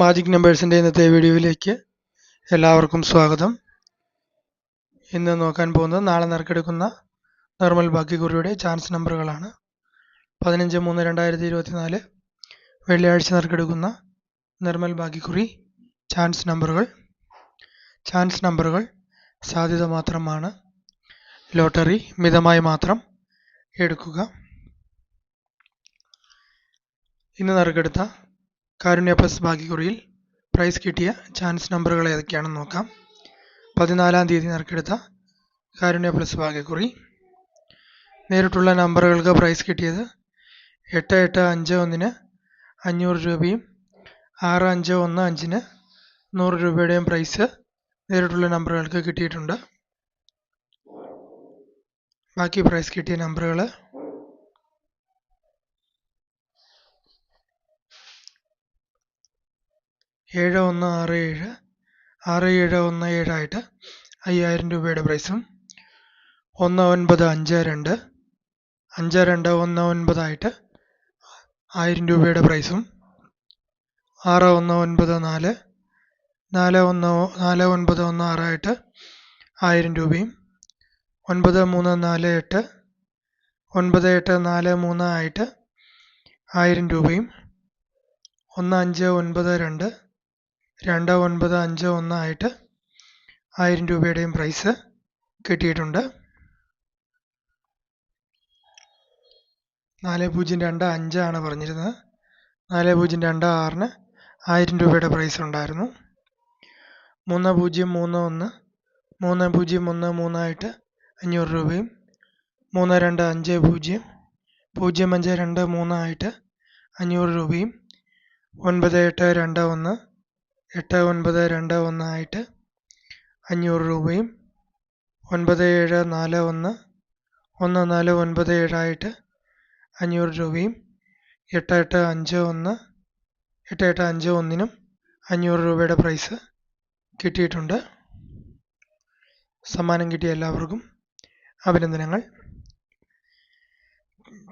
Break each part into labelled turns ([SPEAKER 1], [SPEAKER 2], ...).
[SPEAKER 1] Magic നമ്പേഴ്സിന്റെ ഇന്നത്തെ വീഡിയോയിലേക്ക് എല്ലാവർക്കും സ്വാഗതം. ഇന്ന് നോക്കാൻ പോകുന്നത് നാളെ നറുക്കെടുക്കുന്ന നോർമൽ ഭാഗ്യക്കുറിയുടെ ചാൻസ് നമ്പറുകളാണ് പതിനഞ്ച് മൂന്ന് രണ്ടായിരത്തി ഇരുപത്തി നാല് വെള്ളിയാഴ്ച നറുക്കെടുക്കുന്ന നിർമ്മൽ ഭാഗ്യക്കുറി ചാൻസ് നമ്പറുകൾ ചാൻസ് നമ്പറുകൾ സാധ്യത മാത്രമാണ്. ലോട്ടറി മിതമായി മാത്രം എടുക്കുക. ഇന്ന് നറുക്കെടുത്ത കാരുണ്യ പ്ലസ് ഭാഗ്യക്കുറിയിൽ പ്രൈസ് കിട്ടിയ ചാൻസ് നമ്പറുകൾ ഏതൊക്കെയാണെന്ന് നോക്കാം. പതിനാലാം തീയതി നറുക്കെടുത്ത കാരുണ്യ പ്ലസ് ഭാഗ്യക്കുറി. നേരിട്ടുള്ള നമ്പറുകൾക്ക് പ്രൈസ് കിട്ടിയത് എട്ട് എട്ട് അഞ്ച് ഒന്നിന് അഞ്ഞൂറ് രൂപയും ആറ് അഞ്ച് ഒന്ന് അഞ്ചിന് നൂറ് രൂപയുടെയും പ്രൈസ് നേരിട്ടുള്ള നമ്പറുകൾക്ക് കിട്ടിയിട്ടുണ്ട്. ബാക്കി പ്രൈസ് കിട്ടിയ നമ്പറുകൾ ഏഴ് ഒന്ന് ആറ് ഏഴ് ആറ് ഏഴ് ഒന്ന് ഏഴായിട്ട് അയ്യായിരം രൂപയുടെ പ്രൈസും ഒന്ന് ഒൻപത് അഞ്ച് രണ്ട് അഞ്ച് രണ്ട് ഒന്ന് ഒൻപതായിട്ട് ആയിരം രൂപയുടെ പ്രൈസും ആറ് ഒന്ന് ഒൻപത് നാല് നാല് ഒന്ന് നാല് ഒൻപത് ഒന്ന് ആറായിട്ട് ആയിരം രൂപയും ഒൻപത് മൂന്ന് നാല് എട്ട് ഒൻപത് എട്ട് നാല് മൂന്ന് ആയിട്ട് ആയിരം രൂപയും ഒന്ന് അഞ്ച് ഒൻപത് രണ്ട് രണ്ട് ഒൻപത് അഞ്ച് ഒന്ന് ആയിട്ട് ആയിരം രൂപയുടെയും പ്രൈസ് കിട്ടിയിട്ടുണ്ട്. നാല് പൂജ്യം രണ്ട് അഞ്ചാണ് പറഞ്ഞിരുന്നത്. നാല് പൂജ്യം രണ്ട് ആറിന് ആയിരം രൂപയുടെ പ്രൈസ് ഉണ്ടായിരുന്നു. മൂന്ന് പൂജ്യം മൂന്ന് ഒന്ന് മൂന്ന് പൂജ്യം ഒന്ന് മൂന്നായിട്ട് അഞ്ഞൂറ് രൂപയും മൂന്ന് രണ്ട് അഞ്ച് പൂജ്യം പൂജ്യം അഞ്ച് രണ്ട് മൂന്നായിട്ട് അഞ്ഞൂറ് രൂപയും ഒൻപത് എട്ട് രണ്ട് ഒന്ന് എട്ട് ഒൻപത് രണ്ട് ഒന്ന് ആയിട്ട് അഞ്ഞൂറ് രൂപയും ഒൻപത് ഏഴ് നാല് ഒന്ന് ഒന്ന് നാല് ഒൻപത് ഏഴായിട്ട് അഞ്ഞൂറ് രൂപയും എട്ട് എട്ട് അഞ്ച് ഒന്ന് എട്ട് എട്ട് അഞ്ച് ഒന്നിനും അഞ്ഞൂറ് രൂപയുടെ പ്രൈസ് കിട്ടിയിട്ടുണ്ട്. സമ്മാനം കിട്ടിയ എല്ലാവർക്കും അഭിനന്ദനങ്ങൾ.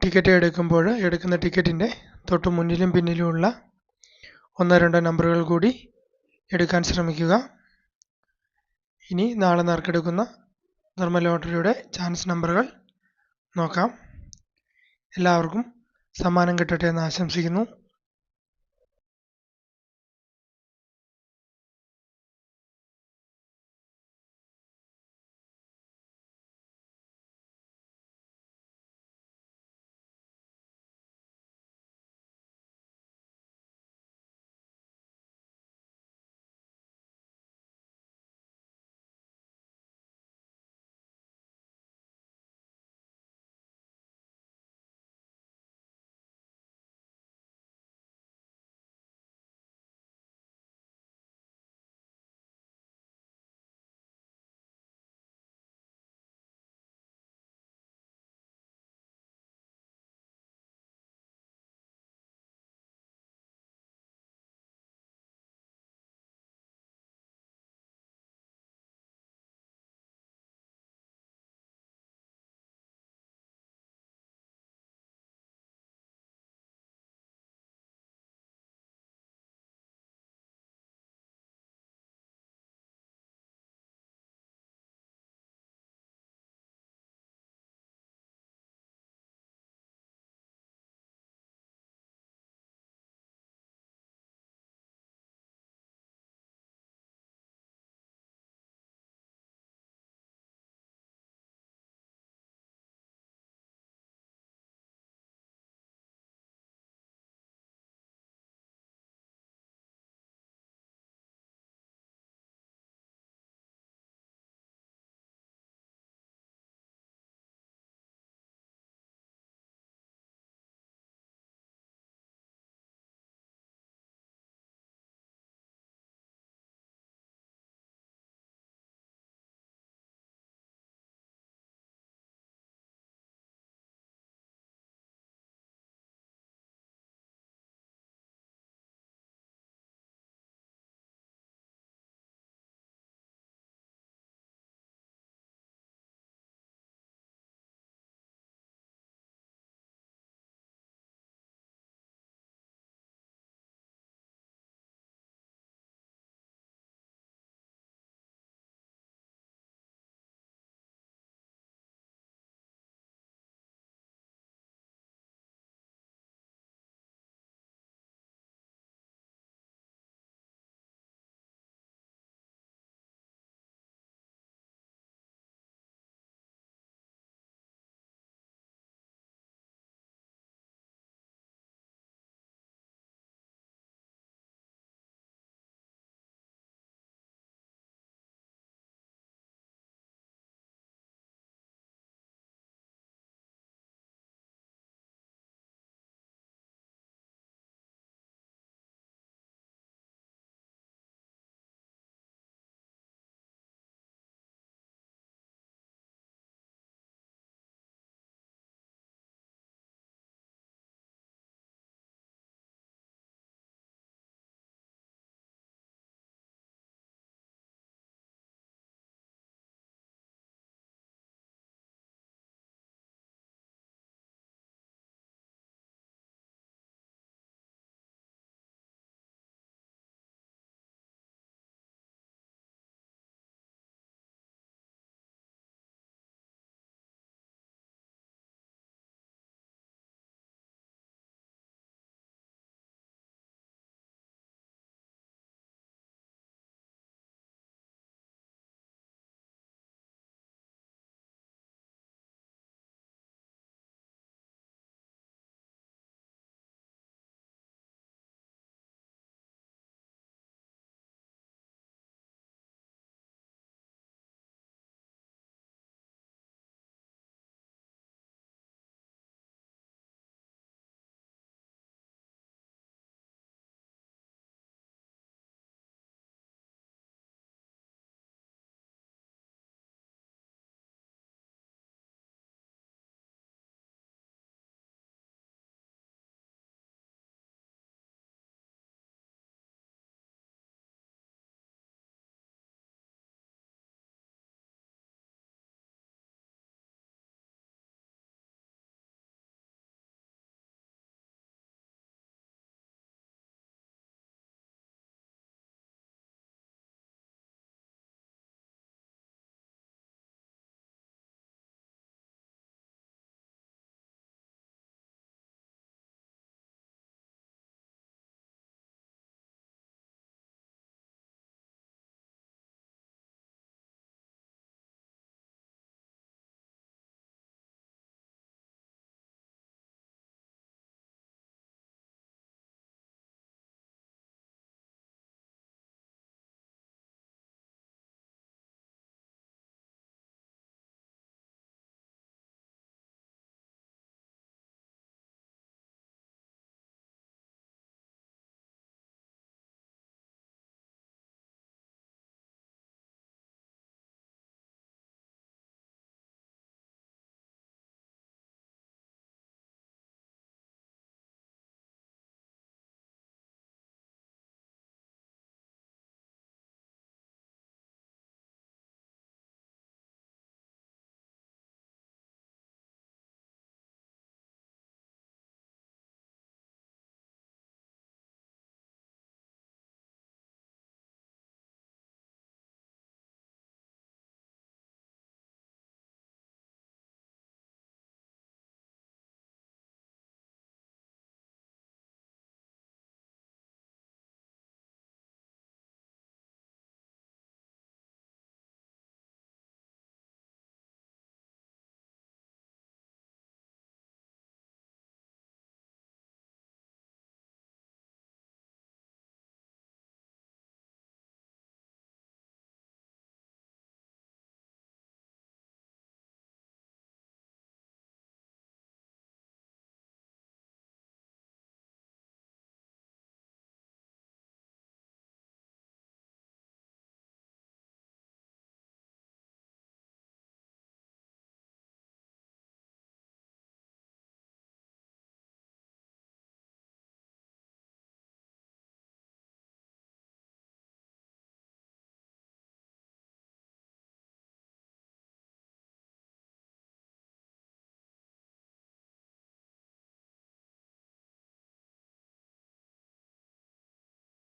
[SPEAKER 1] ടിക്കറ്റ് എടുക്കുമ്പോൾ എടുക്കുന്ന ടിക്കറ്റിന്റെ തൊട്ട് മുന്നിലും പിന്നിലുമുള്ള ഒന്നോ രണ്ടോ നമ്പറുകൾ കൂടി എടുക്കാൻ ശ്രമിക്കുക. ഇനി നാളെ നറുക്കെടുക്കുന്ന നിർമ്മൽ ലോട്ടറിയുടെ ചാൻസ് നമ്പറുകൾ നോക്കാം. എല്ലാവർക്കും സമ്മാനം കിട്ടട്ടെ എന്ന് ആശംസിക്കുന്നു.